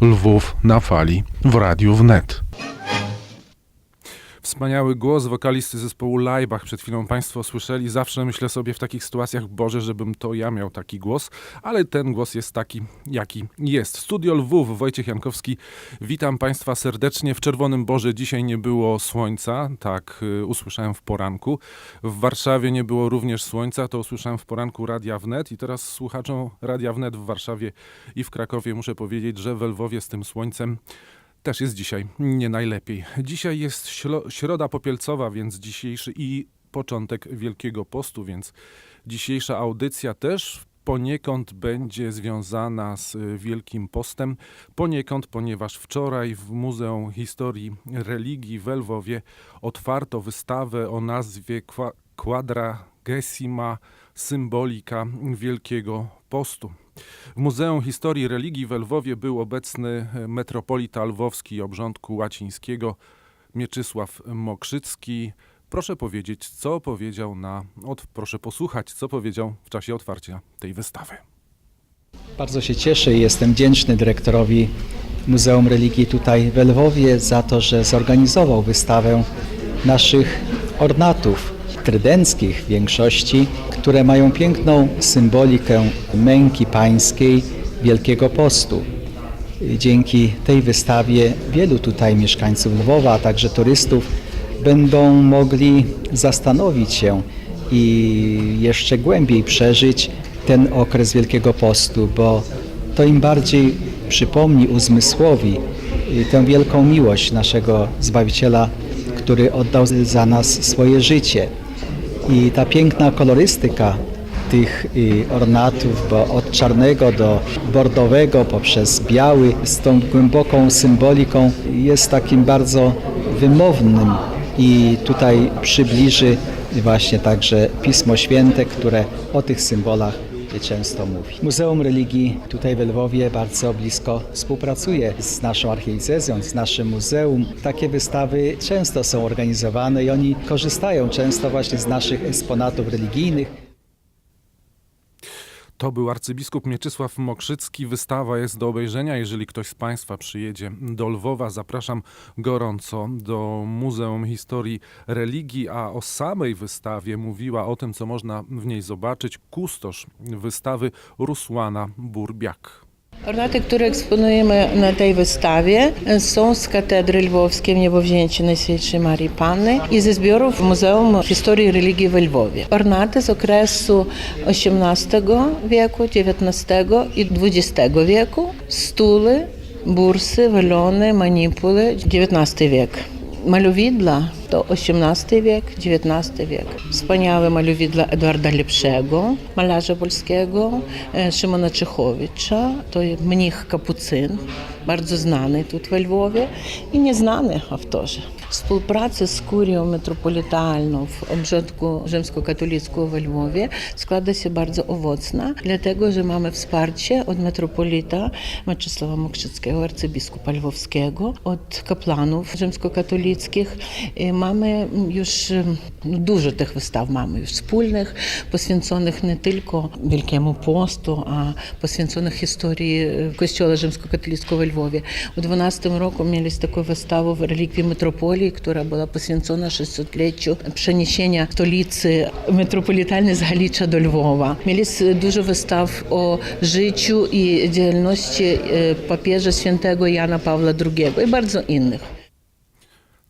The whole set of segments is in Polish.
Lwów na fali w Radiu Wnet. Wspaniały głos wokalisty zespołu Laibach przed chwilą Państwo słyszeli. Zawsze myślę sobie w takich sytuacjach, Boże, żebym to ja miał taki głos, ale ten głos jest taki, jaki jest. Studio Lwów, Wojciech Jankowski. Witam Państwa serdecznie. W Czerwonym Boże dzisiaj nie było słońca, tak y, usłyszałem w poranku. W Warszawie nie było również słońca, to usłyszałem w poranku Radia Wnet i teraz słuchaczom Radia Wnet w Warszawie i w Krakowie muszę powiedzieć, że w Lwowie z tym słońcem też jest dzisiaj nie najlepiej. Dzisiaj jest środa popielcowa, więc dzisiejszy i początek Wielkiego Postu, więc dzisiejsza audycja też poniekąd będzie związana z y, Wielkim Postem. Poniekąd, ponieważ wczoraj w Muzeum Historii Religii w Lwowie otwarto wystawę o nazwie Qua- Quadragesima Symbolika Wielkiego Postu. W Muzeum Historii Religii w Lwowie był obecny metropolita lwowski obrządku łacińskiego Mieczysław Mokrzycki. Proszę powiedzieć, co powiedział na. Od, proszę posłuchać, co powiedział w czasie otwarcia tej wystawy. Bardzo się cieszę i jestem wdzięczny dyrektorowi Muzeum Religii tutaj w Lwowie za to, że zorganizował wystawę naszych ornatów trydenckich w większości, które mają piękną symbolikę męki pańskiej Wielkiego Postu. Dzięki tej wystawie wielu tutaj mieszkańców Lwowa, a także turystów będą mogli zastanowić się i jeszcze głębiej przeżyć ten okres Wielkiego Postu, bo to im bardziej przypomni, uzmysłowi y, tę wielką miłość naszego Zbawiciela, który oddał za nas swoje życie. I ta piękna kolorystyka tych y, ornatów, bo od czarnego do bordowego poprzez biały z tą głęboką symboliką jest takim bardzo wymownym i tutaj przybliży właśnie także Pismo Święte, które o tych symbolach często mówi. Muzeum Religii tutaj w Lwowie bardzo blisko współpracuje z naszą archidiecezją, z naszym muzeum. Takie wystawy często są organizowane i oni korzystają często właśnie z naszych eksponatów religijnych. To był arcybiskup Mieczysław Mokrzycki. Wystawa jest do obejrzenia. Jeżeli ktoś z Państwa przyjedzie do Lwowa, zapraszam gorąco do Muzeum Historii Religii, a o samej wystawie mówiła o tym, co można w niej zobaczyć, kustosz wystawy Rusłana Burbiak. Ornaty, które eksponujemy na tej wystawie są z katedry lwowskiej Niebowzięci Najświętszej Marii Panny i ze zbiorów Muzeum Historii Religii w Lwowie. Ornaty z okresu XVIII wieku, XIX i XX wieku, stuly, bursy, welony, manipuły, XIX wiek. Malowidła XVIII wiek, XIX wiek. Wspaniałe malowidła Edwarda Lepszego, malarza polskiego, e, Szymona Czechowicza, to jest mnich kapucyn, bardzo znany тут we Lwowie i nieznany авторze. Współpraca z kurią metropolitalną w obrządku rzymskokatolickiego we Lwowie składa się bardzo owocna, dlatego że mamy wsparcie od metropolita Mieczysława Mokrzyckiego, arcybiskupa lwowskiego, od kapłanów rzymskokatolickich. Tych wystaw, mamy już wspólnych, poświęconych nie tylko Wielkiemu Postu, a poświęconych historii e, Kościoła rzymskokatolickiego w Lwowie. U 12 roku mieliśmy taką wystawę w relikwii metropolii, która była poświęcona 600-leciu przeniesienia stolicy metropolitalnej z Halicza do Lwowa. Mieliśmy dużo wystaw o życiu i działalności e, papieża świętego Jana Pawła II i bardzo innych.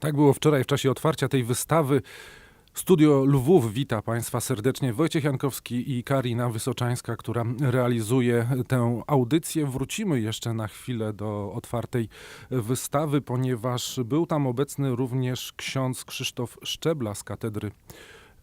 Tak było wczoraj w czasie otwarcia tej wystawy. Studio Lwów wita Państwa serdecznie. Wojciech Jankowski i Karina Wysoczańska, która realizuje tę audycję. Wrócimy jeszcze na chwilę do otwartej wystawy, ponieważ był tam obecny również ksiądz Krzysztof Szczebla z katedry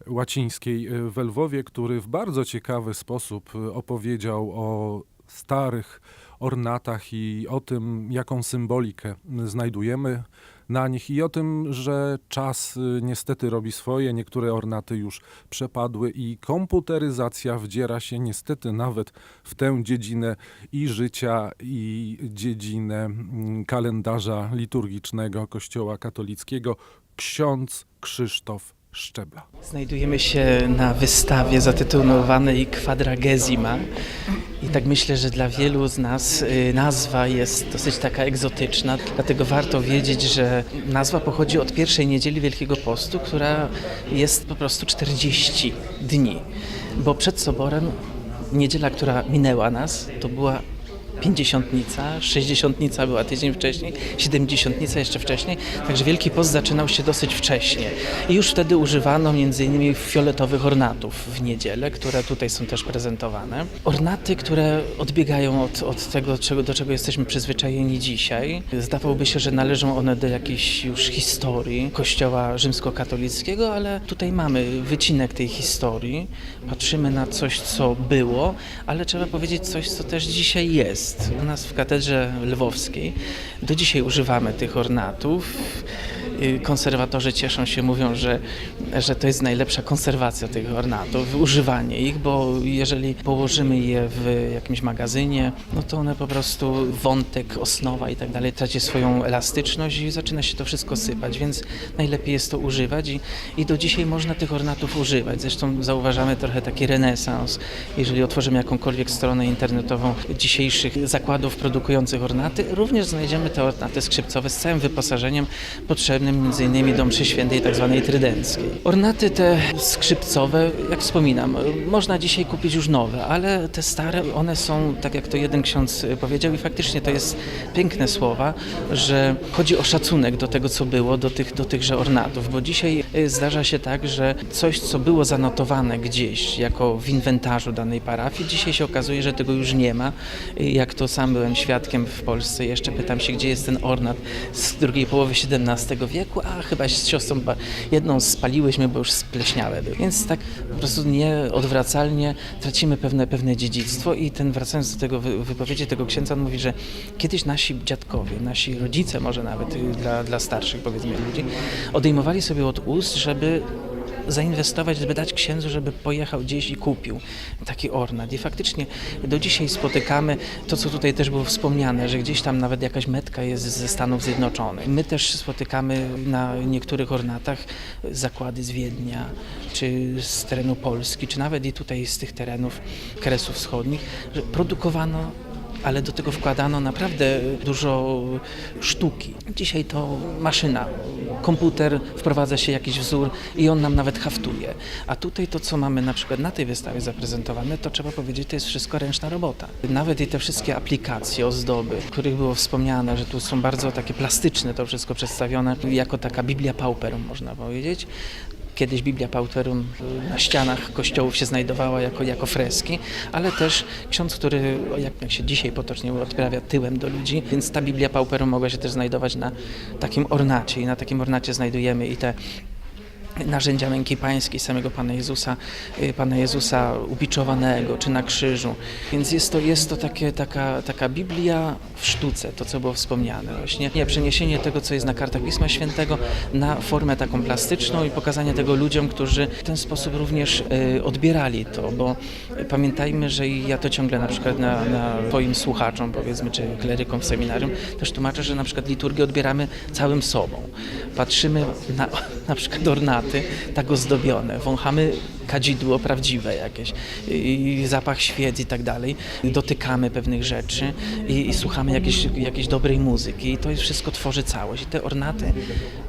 łacińskiej w Lwowie, który w bardzo ciekawy sposób opowiedział o starych ornatach i o tym, jaką symbolikę znajdujemy na nich i o tym, że czas y, niestety robi swoje, niektóre ornaty już przepadły i komputeryzacja wdziera się niestety nawet w tę dziedzinę i życia, i dziedzinę mm, kalendarza liturgicznego Kościoła katolickiego. Ksiądz Krzysztof Szczebla. Znajdujemy się na wystawie zatytułowanej Quadragesima i tak myślę, że dla wielu z nas y, nazwa jest dosyć taka egzotyczna, dlatego warto wiedzieć, że nazwa pochodzi od pierwszej niedzieli Wielkiego Postu, która jest po prostu 40 dni, bo przed Soborem niedziela, która minęła nas, to była pięćdziesiątnica, sześćdziesiątnica była tydzień wcześniej, siedemdziesiątnica jeszcze wcześniej, także Wielki Post zaczynał się dosyć wcześnie. I już wtedy używano między innymi fioletowych ornatów w niedzielę, które tutaj są też prezentowane. Ornaty, które odbiegają od, od tego, czego, do czego jesteśmy przyzwyczajeni dzisiaj. Zdawałoby się, że należą one do jakiejś już historii Kościoła rzymskokatolickiego, ale tutaj mamy wycinek tej historii. Patrzymy na coś, co było, ale trzeba powiedzieć coś, co też dzisiaj jest. U nas w katedrze lwowskiej do dzisiaj używamy tych ornatów. Y, Konserwatorzy cieszą się, mówią, że, że to jest najlepsza konserwacja tych ornatów, używanie ich, bo jeżeli położymy je w jakimś magazynie, no to one po prostu, wątek, osnowa i tak dalej traci swoją elastyczność i zaczyna się to wszystko sypać, więc najlepiej jest to używać i, i do dzisiaj można tych ornatów używać. Zresztą zauważamy trochę taki renesans, jeżeli otworzymy jakąkolwiek stronę internetową dzisiejszych zakładów produkujących ornaty, również znajdziemy te ornaty skrzypcowe z całym wyposażeniem potrzebnym m.in. do mszy świętej tzw. trydenckiej. Ornaty te skrzypcowe, jak wspominam, można dzisiaj kupić już nowe, ale te stare, one są, tak jak to jeden ksiądz powiedział i faktycznie to jest piękne słowa, że chodzi o szacunek do tego, co było, do, tych, do tychże ornatów, bo dzisiaj y, zdarza się tak, że coś, co było zanotowane gdzieś jako w inwentarzu danej parafii, dzisiaj się okazuje, że tego już nie ma. Jak to sam byłem świadkiem w Polsce, jeszcze pytam się, gdzie jest ten ornat z drugiej połowy XVII wieku, a chyba z siostrą jedną spaliłyśmy, bo już spleśniałe były. Więc tak po prostu nieodwracalnie tracimy pewne, pewne dziedzictwo i ten, wracając do tego wy- wypowiedzi tego księdza, on mówi, że kiedyś nasi dziadkowie, nasi rodzice może nawet y, dla, dla starszych powiedzmy ludzi, odejmowali sobie od ust, żeby zainwestować, żeby dać księdzu, żeby pojechał gdzieś i kupił taki ornat. I faktycznie do dzisiaj spotykamy to, co tutaj też było wspomniane, że gdzieś tam nawet jakaś metka jest ze Stanów Zjednoczonych. My też spotykamy na niektórych ornatach zakłady z Wiednia, czy z terenu Polski, czy nawet i tutaj z tych terenów Kresów Wschodnich, że produkowano ale do tego wkładano naprawdę dużo sztuki. Dzisiaj to maszyna, komputer, wprowadza się jakiś wzór i on nam nawet haftuje. A tutaj to, co mamy na przykład na tej wystawie zaprezentowane, to trzeba powiedzieć, to jest wszystko ręczna robota. Nawet i te wszystkie aplikacje, ozdoby, o których było wspomniane, że tu są bardzo takie plastyczne to wszystko przedstawione, jako taka Biblia Pauperum, można powiedzieć. Kiedyś Biblia Pauperum na ścianach kościołów się znajdowała jako, jako freski, ale też ksiądz, który, jak się dzisiaj potocznie odprawia, tyłem do ludzi, więc ta Biblia Pauperum mogła się też znajdować na takim ornacie i na takim ornacie znajdujemy i te narzędzia męki pańskiej samego Pana Jezusa, y, Pana Jezusa ubiczowanego, czy na krzyżu. Więc jest to, jest to takie, taka, taka Biblia w sztuce, to co było wspomniane. Właśnie nie, przeniesienie tego, co jest na kartach Pisma Świętego na formę taką plastyczną i pokazanie tego ludziom, którzy w ten sposób również y, odbierali to, bo pamiętajmy, że ja to ciągle na przykład na, na słuchaczom, powiedzmy, czy klerykom w seminarium, też tłumaczę, że na przykład liturgię odbieramy całym sobą. Patrzymy na, na przykład ornaty, tak ozdobione, wąchamy kadzidło prawdziwe jakieś, i zapach świec i tak dalej, dotykamy pewnych rzeczy i, i słuchamy jakiejś, jakiejś dobrej muzyki i to jest wszystko tworzy całość. I te ornaty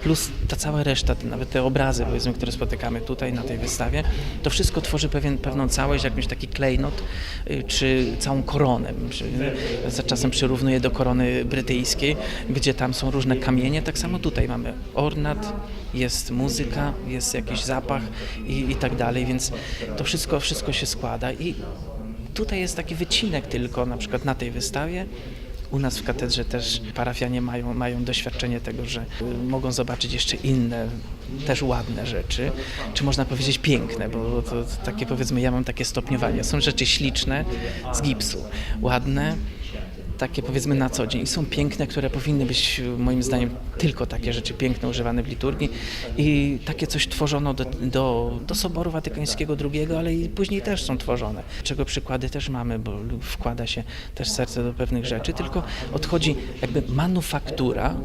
plus ta cała reszta, nawet te obrazy, powiedzmy, które spotykamy tutaj na tej wystawie, to wszystko tworzy pewien, pewną całość, jakąś taki klejnot, y, czy całą koronę. Za czasem przyrównuję do korony brytyjskiej, gdzie tam są różne kamienie, tak samo tutaj mamy ornat, jest muzyka, jest jakiś zapach i, i tak dalej, więc to wszystko, wszystko się składa. I tutaj jest taki wycinek tylko na przykład na tej wystawie. U nas w katedrze też parafianie mają, mają doświadczenie tego, że mogą zobaczyć jeszcze inne, też ładne rzeczy, czy można powiedzieć piękne, bo to takie powiedzmy, ja mam takie stopniowanie. Są rzeczy śliczne z gipsu, ładne, takie powiedzmy na co dzień. Są piękne, które powinny być moim zdaniem tylko takie rzeczy piękne używane w liturgii. I takie coś tworzono do, do, do Soboru Watykańskiego II, ale i później też są tworzone, czego przykłady też mamy, bo wkłada się też serce do pewnych rzeczy, tylko odchodzi jakby manufaktura,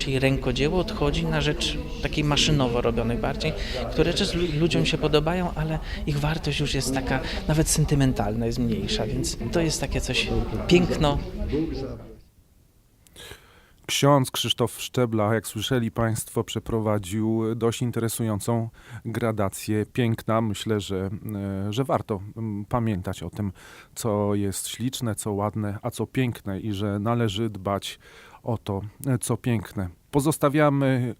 czyli rękodzieło odchodzi na rzecz takiej maszynowo robionych bardziej, które też lu- ludziom się podobają, ale ich wartość już jest taka nawet sentymentalna, jest mniejsza, więc to jest takie coś piękno, Ksiądz Krzysztof Szczebla, jak słyszeli Państwo, przeprowadził dość interesującą gradację piękna. Myślę, że, e, że warto mm, pamiętać o tym, co jest śliczne, co ładne, a co piękne i że należy dbać o to, e, co piękne. Pozostawiamy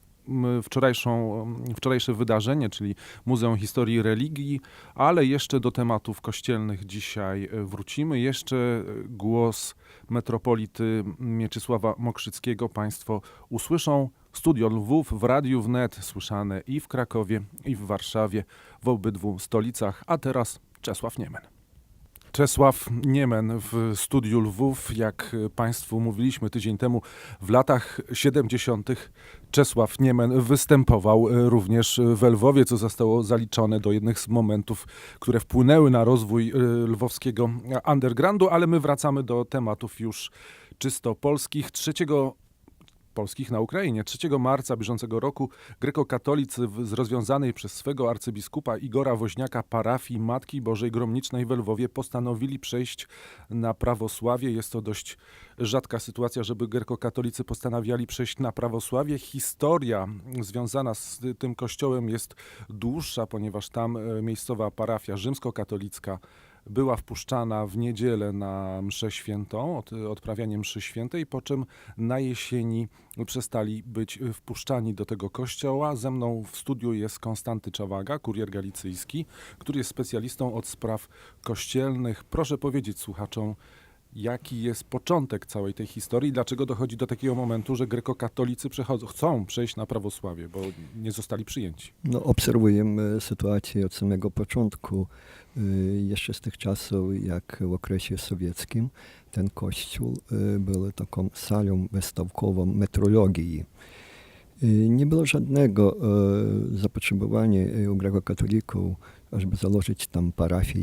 wczorajszą, wczorajsze wydarzenie, czyli Muzeum Historii Religii, ale jeszcze do tematów kościelnych dzisiaj e, wrócimy. Jeszcze e, głos metropolity Mieczysława Mokrzyckiego Państwo usłyszą. Studio Lwów w Radiu Wnet słyszane i w Krakowie, i w Warszawie, w obydwu stolicach, a teraz Czesław Niemen. Czesław Niemen w studiu Lwów, jak Państwu mówiliśmy tydzień temu, w latach 70. Czesław Niemen występował również w Lwowie, co zostało zaliczone do jednych z momentów, które wpłynęły na rozwój y, lwowskiego undergroundu, ale my wracamy do tematów już czysto polskich. 3 polskich na Ukrainie. 3 marca bieżącego roku grekokatolicy z rozwiązanej przez swego arcybiskupa Igora Woźniaka parafii Matki Bożej Gromnicznej w Lwowie postanowili przejść na prawosławie. Jest to dość rzadka sytuacja, żeby grekokatolicy postanawiali przejść na prawosławie. Historia związana z tym kościołem jest dłuższa, ponieważ tam e, miejscowa parafia rzymskokatolicka była wpuszczana w niedzielę na mszę świętą, od, odprawianie mszy świętej, po czym na jesieni przestali być wpuszczani do tego kościoła. Ze mną w studiu jest Konstanty Czawaga, kurier galicyjski, który jest specjalistą od spraw kościelnych. Proszę powiedzieć słuchaczom, jaki jest początek całej tej historii, dlaczego dochodzi do takiego momentu, że grekokatolicy przechodzą, chcą przejść na prawosławie, bo nie zostali przyjęci. No, obserwujemy sytuację od samego początku. Y, Jeszcze z tych czasów, jak w okresie sowieckim, ten kościół y, był taką salą wystawkową metrologii. Y, Nie było żadnego zapotrzebowania u grekokatolików, ażeby założyć tam parafię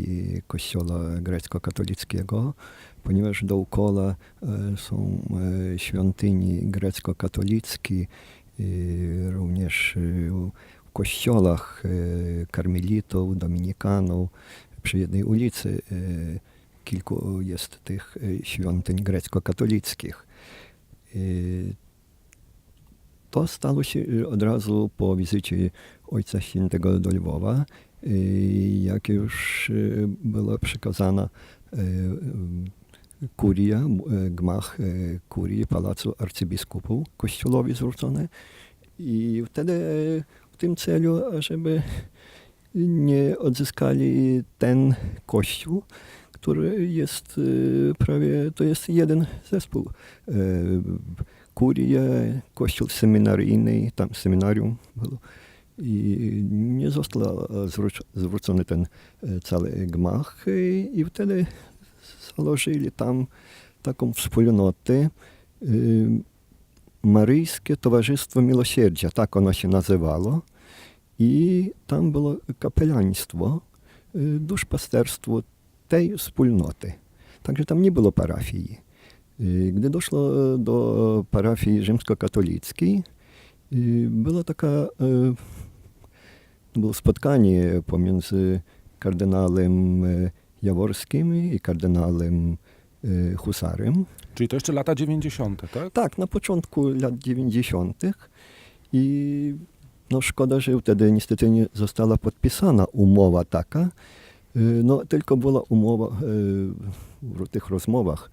kościoła grecko-katolickiego, ponieważ dookoła są świątyni grecko-katolickie, również kościołach y, karmelitów, dominikanów. Przy jednej ulicy y, kilku jest tych y, świątyń grecko-katolickich. To stało się od razu po wizycie Ojca Świętego do Lwowa, jak już była przekazana kuria, gmach kurii Pałacu Arcybiskupów Kościołowi zwrócone. I wtedy w tym celu, żeby nie odzyskali ten kościół, który jest y, prawie, to jest jeden zespół. Y, Kuria, kościół seminaryjny, tam seminarium było. I nie został zwróc- zwrócony ten y, cały gmach i, i wtedy założyli tam taką wspólnotę Maryjskie Towarzystwo Miłosierdzia, tak ono się nazywało. Tam było kapelaństwo, y, duszpasterstwo tej wspólnoty. Także tam nie było parafii. Gdy doszło do parafii rzymskokatolickiej, była taka, było spotkanie pomiędzy kardynałem Jaworskim i kardynałem Husarem. Czyli to jeszcze lata 90., tak? Tak, na początku lat 90. I no szkoda, że wtedy niestety nie została podpisana umowa taka. No tylko była umowa w tych rozmowach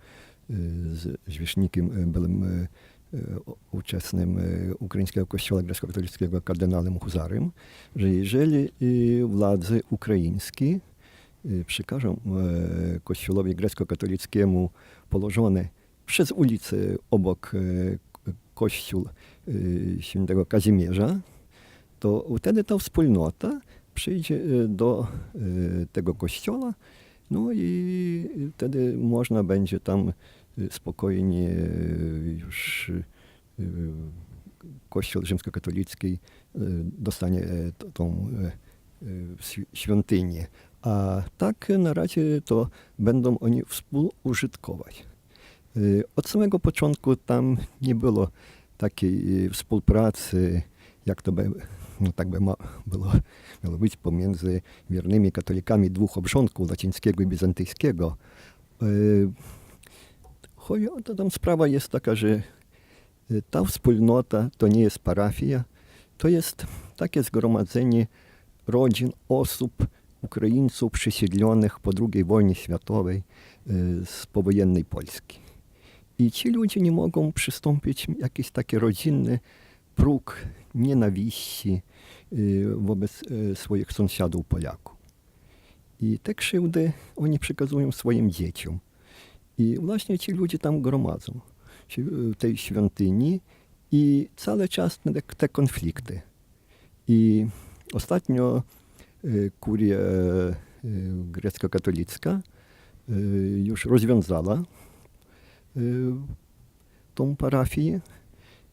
z zwierzchnikiem byłym y, ukraińskiego kościoła grecko-katolickiego kardynałem Huzarem, że jeżeli władze ukraińskie przekażą kościołowi grecko-katolickiemu położone przez ulicę obok e, kościół e, świętego Kazimierza, to wtedy ta wspólnota przyjdzie e, do tego kościoła, no i wtedy można będzie tam spokojnie już Kościół rzymskokatolicki dostanie tą świ- świątynię. A tak na razie to będą oni współużytkować. E, Od samego początku tam nie było takiej e, współpracy, jak to by, no tak by było, miało być pomiędzy wiernymi katolikami dwóch obrządków, łacińskiego i bizantyjskiego. E, Chodzi o to, tam sprawa jest taka, że ta wspólnota to nie jest parafia, to jest takie zgromadzenie rodzin, osób, Ukraińców przesiedlonych po II wojnie światowej z powojennej Polski. I ci ludzie nie mogą przystąpić jakiś taki rodzinny próg nienawiści e, wobec e, swoich sąsiadów Polaków. I te krzywdy oni przekazują swoim dzieciom. I właśnie ci ludzie tam gromadzą się w tej świątyni i cały czas te, konflikty. I ostatnio y, kuria y, grecko-katolicka y, już rozwiązała y, tą parafię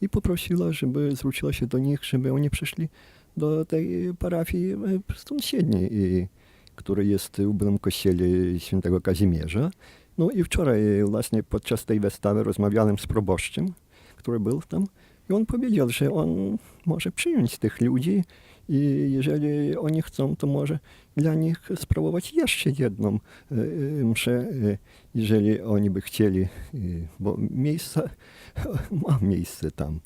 i poprosiła, żeby zwróciła się do nich, żeby oni przyszli do tej parafii y, sąsiedniej, y, która jest w byłym kościele świętego Kazimierza. No i wczoraj właśnie podczas tej wystawy rozmawiałem z proboszczem, który był tam i on powiedział, że on może przyjąć tych ludzi i jeżeli oni chcą, to może dla nich sprawować jeszcze jedną e, e, mszę, e, jeżeli oni by chcieli, bo miejsce, ma miejsce tam.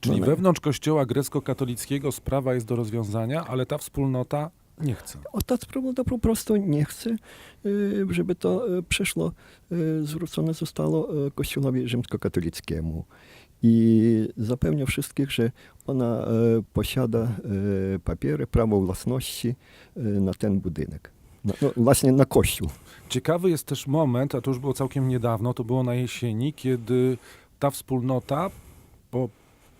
Czyli No, wewnątrz kościoła grecko-katolickiego sprawa jest do rozwiązania, ale ta wspólnota nie chce. O ta wspólnota po prostu nie chce, żeby to przeszło, zwrócone zostało Kościołowi rzymskokatolickiemu. I zapewnia wszystkich, że ona y, posiada y, papiery, prawo własności y, na ten budynek. No, właśnie na kościół. Ciekawy jest też moment, a to już było całkiem niedawno, to było na jesieni, kiedy ta wspólnota po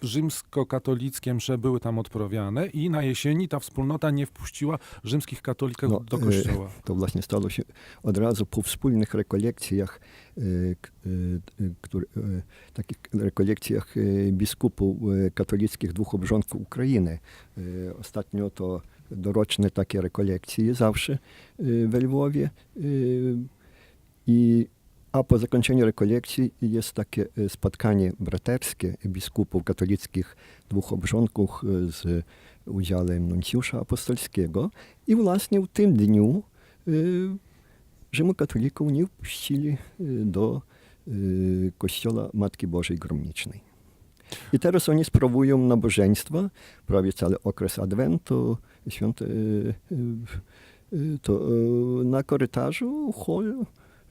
rzymskokatolickie msze były tam odprawiane i na jesieni ta wspólnota nie wpuściła rzymskich katolików No, do e, kościoła. To właśnie stało się od razu po wspólnych rekolekcjach, e, e, które, takich rekolekcjach biskupów katolickich dwóch obrządków Ukrainy. Ostatnio to doroczne takie rekolekcje zawsze we Lwowie. I, a po zakończeniu rekolekcji jest takie e, spotkanie braterskie biskupów katolickich dwóch obrządków e, z udziałem nuncjusza apostolskiego. I właśnie w tym dniu y, Rzymu katolików nie wpuścili do kościoła Matki Bożej Gromnicznej. I teraz oni sprawują nabożeństwa, prawie cały okres Adwentu, świąt, to na korytarzu, hol,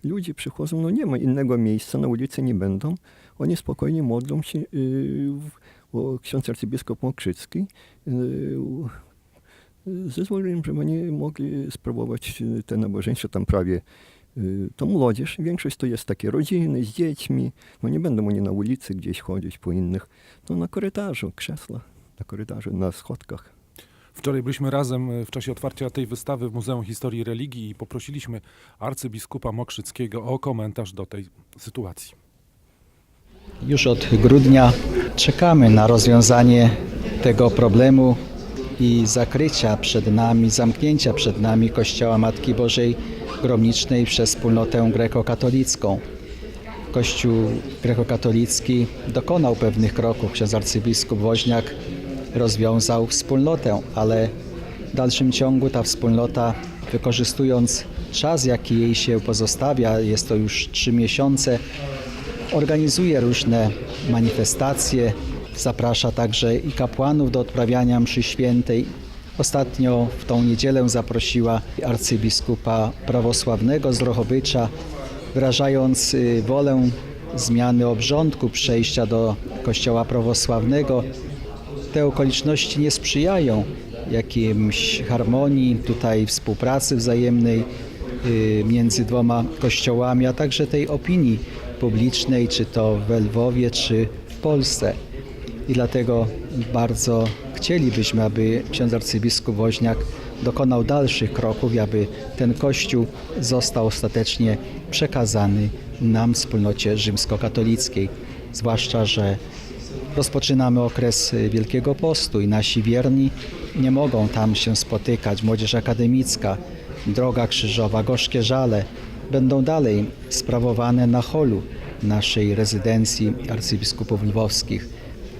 ludzie przychodzą, no nie ma innego miejsca, na ulicy nie będą. Oni spokojnie modlą się, y, ksiądz arcybiskup Mokrzycki y, zezwoliłem, żeby oni mogli sprawować y, te nabożeństwo tam prawie to młodzież, większość to jest takie rodziny z dziećmi, no nie będą oni na ulicy gdzieś chodzić po innych, to na korytarzu, krzesła na korytarzu, na schodkach. Wczoraj byliśmy razem e, w czasie otwarcia tej wystawy w Muzeum Historii Religii i poprosiliśmy arcybiskupa Mokrzyckiego o komentarz do tej sytuacji. Już od grudnia czekamy na rozwiązanie tego problemu i zakrycia przed nami, zamknięcia przed nami Kościoła Matki Bożej Gromnicznej przez wspólnotę grekokatolicką. Kościół grekokatolicki dokonał pewnych kroków. Ksiądz arcybiskup Woźniak rozwiązał wspólnotę, ale w dalszym ciągu ta wspólnota, wykorzystując czas, jaki jej się pozostawia, jest to już trzy miesiące, organizuje różne manifestacje, zaprasza także i kapłanów do odprawiania mszy świętej. Ostatnio w tą niedzielę zaprosiła arcybiskupa prawosławnego z Drohobycza, wyrażając y, wolę zmiany obrządku, przejścia do kościoła prawosławnego. Te okoliczności nie sprzyjają jakimś harmonii, tutaj współpracy wzajemnej y, między dwoma kościołami, a także tej opinii publicznej, czy to w Lwowie, czy w Polsce. I dlatego bardzo chcielibyśmy, aby ksiądz arcybiskup Woźniak dokonał dalszych kroków, aby ten kościół został ostatecznie przekazany nam, wspólnocie rzymskokatolickiej. Zwłaszcza, że rozpoczynamy okres y, Wielkiego Postu i nasi wierni nie mogą tam się spotykać. Młodzież akademicka, Droga Krzyżowa, Gorzkie Żale będą dalej sprawowane na holu naszej rezydencji arcybiskupów lwowskich.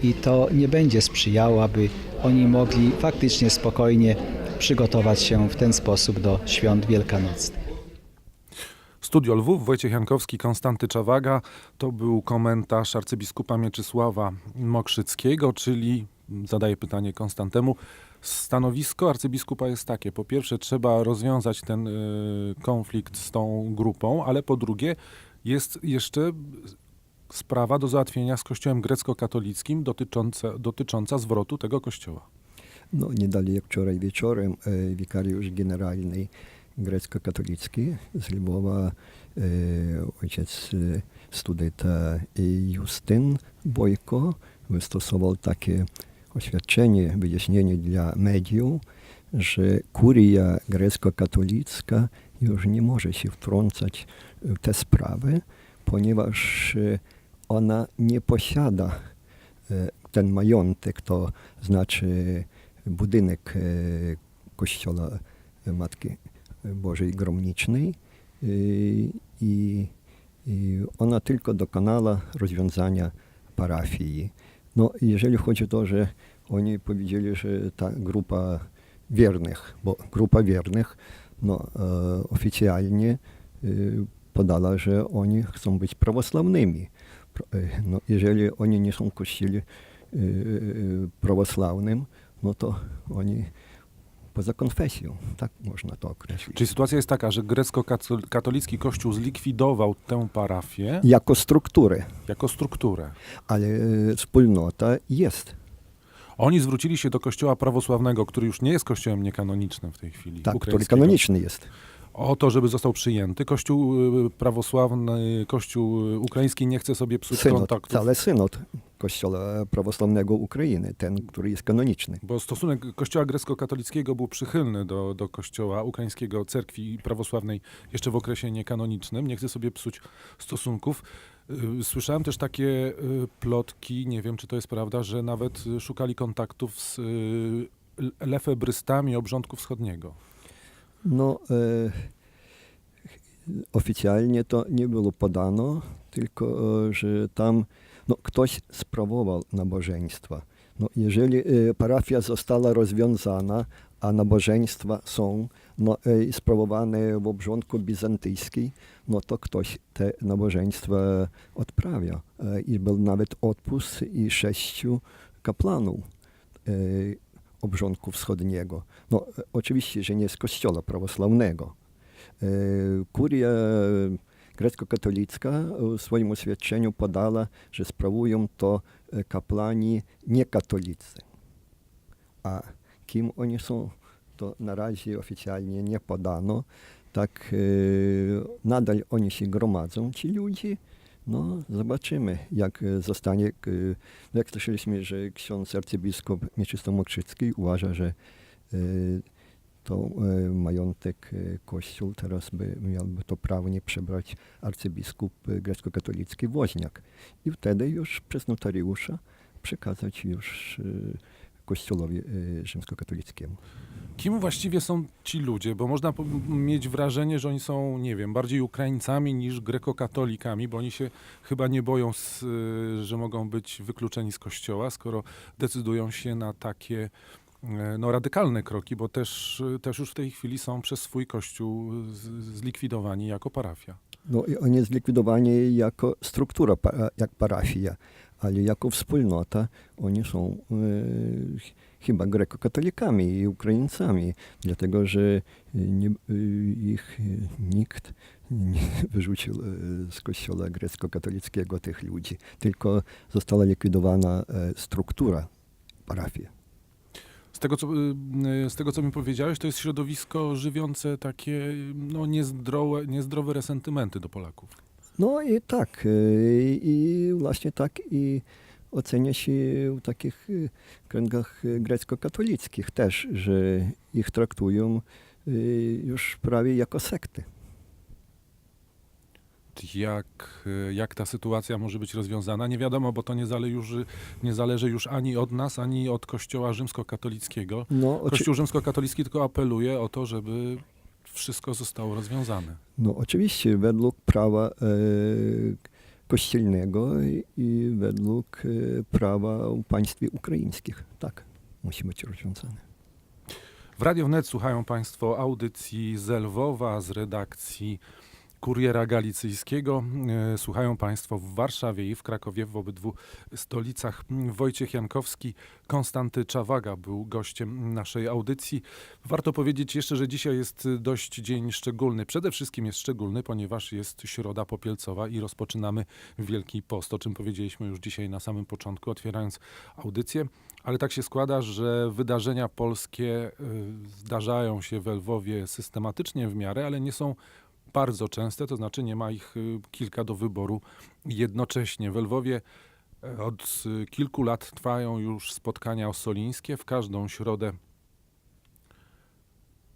I to nie będzie sprzyjało, aby oni mogli faktycznie spokojnie przygotować się w ten sposób do świąt wielkanocnych. Studio Lwów, Wojciech Jankowski, Konstanty Czawaga. To był komentarz arcybiskupa Mieczysława Mokrzyckiego, czyli, zadaję pytanie Konstantemu, stanowisko arcybiskupa jest takie. Po pierwsze, trzeba rozwiązać ten y, konflikt z tą grupą, ale po drugie, jest jeszcze sprawa do załatwienia z kościołem grecko-katolickim dotycząca, dotycząca zwrotu tego kościoła. No, nie dalej jak wczoraj wieczorem e, wikariusz generalny grecko-katolicki z Lwowa, e, ojciec e, studenta Justyn Bojko wystosował takie oświadczenie, wyjaśnienie dla mediów, że kuria grecko-katolicka już nie może się wtrącać w te sprawy, ponieważ e, ona nie posiada ten majątek, to znaczy budynek kościoła Matki Bożej Gromnicznej e, i, ona tylko dokonała rozwiązania parafii. No, jeżeli chodzi o to, że oni powiedzieli, że ta grupa wiernych, bo grupa wiernych no, e, oficjalnie e, podała, że oni chcą być prawosławnymi. E, No, jeżeli oni nie są w e, prawosławnym, no to oni poza konfesją, tak można to określić. Czyli sytuacja jest taka, że grecko-katolicki kościół zlikwidował tę parafię Jako strukturę, jako strukturę. ale e, wspólnota jest. Oni zwrócili się do kościoła prawosławnego, który już nie jest kościołem niekanonicznym w tej chwili. Tak, który kanoniczny jest. O to, żeby został przyjęty. Kościół y, prawosławny, kościół y, ukraiński nie chce sobie psuć Synod, kontaktów. cały synod Kościoła Prawosławnego Ukrainy, ten, który jest kanoniczny. Bo stosunek kościoła grecko-katolickiego był przychylny do, do kościoła ukraińskiego, cerkwi prawosławnej jeszcze w okresie niekanonicznym. Nie chce sobie psuć stosunków. Y, Słyszałem też takie y, plotki, nie wiem czy to jest prawda, że nawet y, szukali kontaktów z lefebrystami obrządku wschodniego. No, e, oficjalnie to nie było podano, tylko e, że tam no, ktoś sprawował nabożeństwa. No, jeżeli e, parafia została rozwiązana, a nabożeństwa są no, e, sprawowane w obrządku bizantyjskim, no to ktoś te nabożeństwa odprawia. E, I był nawet odpust i sześciu kapłanów e, obrządku wschodniego. No, oczywiście, że nie z kościoła prawosławnego. Kuria grecko-katolicka w swoim oświadczeniu podała, że sprawują to e, kapłani niekatolicy. A kim oni są, to na razie oficjalnie nie podano. Tak e, nadal oni się gromadzą, ci ludzie. No, zobaczymy, jak e, zostanie. e, Jak słyszeliśmy, że ksiądz arcybiskup Mieczysław Mokrzycki uważa, że e, to e, majątek e, Kościół teraz by miałby to prawnie przebrać arcybiskup e, grecko-katolicki Woźniak. I wtedy już przez notariusza przekazać już Kościołowi rzymskokatolickiemu. Kim właściwie są ci ludzie? Bo można mieć wrażenie, że oni są, nie wiem, bardziej Ukraińcami niż grekokatolikami, bo oni się chyba nie boją, z, że mogą być wykluczeni z kościoła, skoro decydują się na takie no, radykalne kroki, bo też, też już w tej chwili są przez swój kościół zlikwidowani jako parafia. No i oni zlikwidowani jako struktura, jak parafia, ale jako wspólnota oni są e, ch- chyba grekokatolikami i Ukraińcami, dlatego że e, nie, e, ich e, nikt nie wyrzucił e, z kościoła grecko-katolickiego tych ludzi, tylko została likwidowana e, struktura parafii. Z tego, co, y, y, z tego, co mi powiedziałeś, to jest środowisko żywiące takie no, niezdrowe, niezdrowe resentymenty do Polaków. No i tak, y, i właśnie tak i ocenia się w takich y, kręgach y, grecko-katolickich też, że ich traktują y, już prawie jako sekty. Jak, y, jak ta sytuacja może być rozwiązana? Nie wiadomo, bo to nie, zale już, nie zależy już ani od nas, ani od Kościoła rzymskokatolickiego. No, oczy- Kościół rzymskokatolicki tylko apeluje o to, żeby wszystko zostało rozwiązane. no oczywiście według prawa e, kościelnego i, i według e, prawa w państwie ukraińskich. Tak, musi być rozwiązane. W Radio Wnet słuchają Państwo audycji z Lwowa z redakcji Kuriera Galicyjskiego. E, Słuchają Państwo w Warszawie i w Krakowie, w obydwu stolicach. Wojciech Jankowski, Konstanty Czawaga był gościem naszej audycji. Warto powiedzieć jeszcze, że dzisiaj jest dość dzień szczególny. Przede wszystkim jest szczególny, ponieważ jest środa popielcowa i rozpoczynamy Wielki Post, o czym powiedzieliśmy już dzisiaj na samym początku, otwierając audycję. Ale tak się składa, że wydarzenia polskie y, zdarzają się w Lwowie systematycznie w miarę, ale nie są bardzo częste, to znaczy nie ma ich y, kilka do wyboru jednocześnie. W Lwowie e, od y, kilku lat trwają już spotkania osolińskie. W każdą środę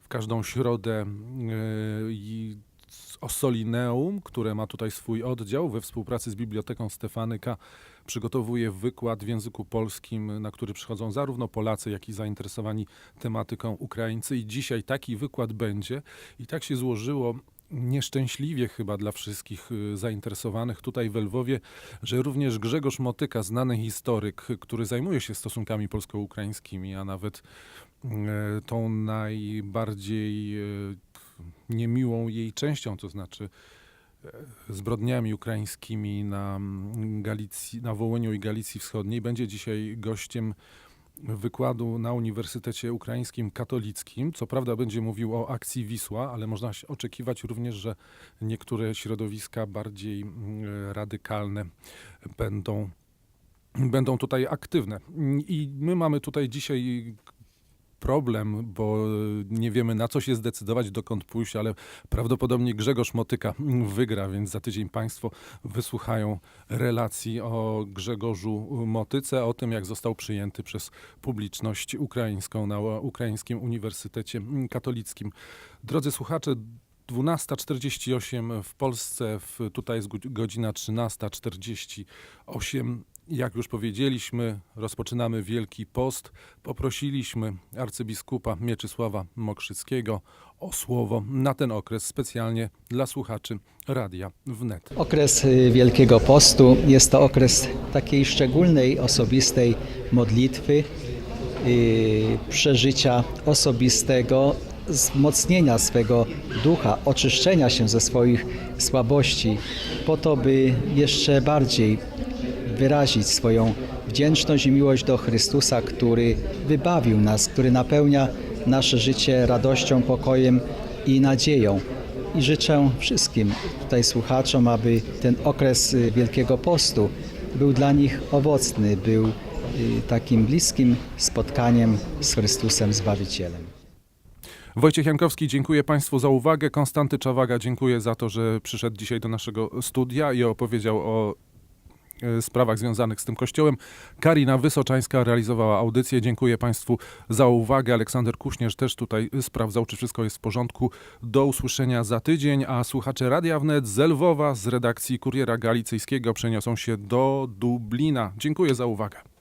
w każdą środę y, z Osolineum, które ma tutaj swój oddział we współpracy z Biblioteką Stefanyka, przygotowuje wykład w języku polskim, na który przychodzą zarówno Polacy, jak i zainteresowani tematyką Ukraińcy. I dzisiaj taki wykład będzie. I tak się złożyło nieszczęśliwie chyba dla wszystkich y, zainteresowanych tutaj w Lwowie, że również Grzegorz Motyka, znany historyk, który zajmuje się stosunkami polsko-ukraińskimi, a nawet e, tą najbardziej e, niemiłą jej częścią, to znaczy zbrodniami ukraińskimi na mm, Galicji, na Wołyniu i Galicji Wschodniej, będzie dzisiaj gościem wykładu na Uniwersytecie Ukraińskim Katolickim. Co prawda będzie mówił o akcji Wisła, ale można oczekiwać również, że niektóre środowiska bardziej mm, radykalne będą, będą tutaj aktywne. I my mamy tutaj dzisiaj problem, bo nie wiemy na co się zdecydować, dokąd pójść, ale prawdopodobnie Grzegorz Motyka wygra, więc za tydzień Państwo wysłuchają relacji o Grzegorzu Motyce, o tym jak został przyjęty przez publiczność ukraińską na Ukraińskim Uniwersytecie Katolickim. Drodzy słuchacze, 12.48 w Polsce, w, tutaj jest godz- godzina 13.48. Jak już powiedzieliśmy, rozpoczynamy Wielki Post. Poprosiliśmy arcybiskupa Mieczysława Mokrzyckiego o słowo na ten okres specjalnie dla słuchaczy Radia Wnet. Okres y, Wielkiego Postu jest to okres takiej szczególnej, osobistej modlitwy, y, przeżycia osobistego, wzmocnienia swego ducha, oczyszczenia się ze swoich słabości, po to, by jeszcze bardziej wyrazić swoją wdzięczność i miłość do Chrystusa, który wybawił nas, który napełnia nasze życie radością, pokojem i nadzieją. I życzę wszystkim tutaj słuchaczom, aby ten okres y, Wielkiego Postu był dla nich owocny, był y, takim bliskim spotkaniem z Chrystusem Zbawicielem. Wojciech Jankowski, dziękuję Państwu za uwagę. Konstanty Czawaga, dziękuję za to, że przyszedł dzisiaj do naszego studia i opowiedział o sprawach związanych z tym kościołem. Karina Wysoczańska realizowała audycję. Dziękuję Państwu za uwagę. Aleksander Kuśnierz też tutaj sprawdzał, czy wszystko jest w porządku. Do usłyszenia za tydzień, a słuchacze Radia Wnet z Lwowa z redakcji Kuriera Galicyjskiego przeniosą się do Dublina. Dziękuję za uwagę.